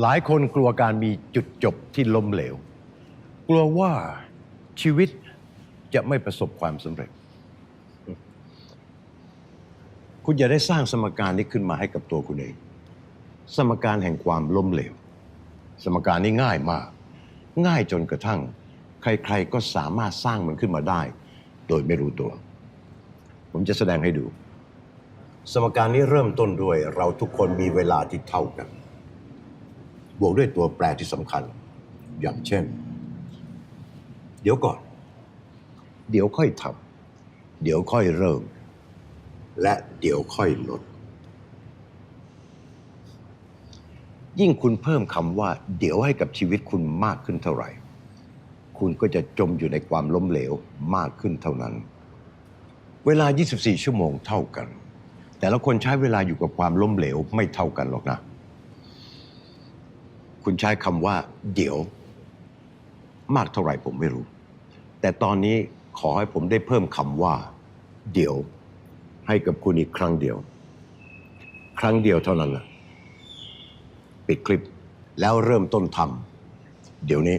หลายคนกลัวการมีจุดจบที่ล้มเหลว กลัวว่าชีวิตจะไม่ประสบความสำเร็จ คุณอย่าได้สร้างสมการนี้ขึ้นมาให้กับตัวคุณเอง สมการแห่งความล้มเหลว สมการนี้ง่ายมาก ง่ายจนกระทั่ง ใครๆก็สามารถสร้างมันขึ้นมาได้ โดยไม่รู้ตัว ผมจะแสดงให้ดู สมการนี้เริ่มต้นด้วยเราทุกคนมีเวลาที่เท่ากัน บวกด้วยตัวแปรที่สำคัญ อย่างเช่น เดี๋ยวก่อน เดี๋ยวค่อยทำเดี๋ยวค่อยเริ่ม และเดี๋ยวค่อยลด ยิ่งคุณเพิ่มคำว่า เดี๋ยวให้กับชีวิตคุณมากขึ้นเท่าไหร่ คุณก็จะจมอยู่ในความล้มเหลวมากขึ้นเท่านั้น เวลา 24 ชั่วโมงเท่ากัน แต่ละคนใช้เวลาอยู่กับความล้มเหลวไม่เท่ากันหรอกนะ คุณใช้คำว่า เดี๋ยว มากเท่าไหร่ผมไม่รู้ แต่ตอนนี้ขอให้ผมได้เพิ่มคำว่า เดี๋ยว ให้กับคุณอีกครั้งเดียว ครั้งเดียวเท่านั้นนะปิดคลิปแล้วเริ่มต้นทำเดี๋ยวนี้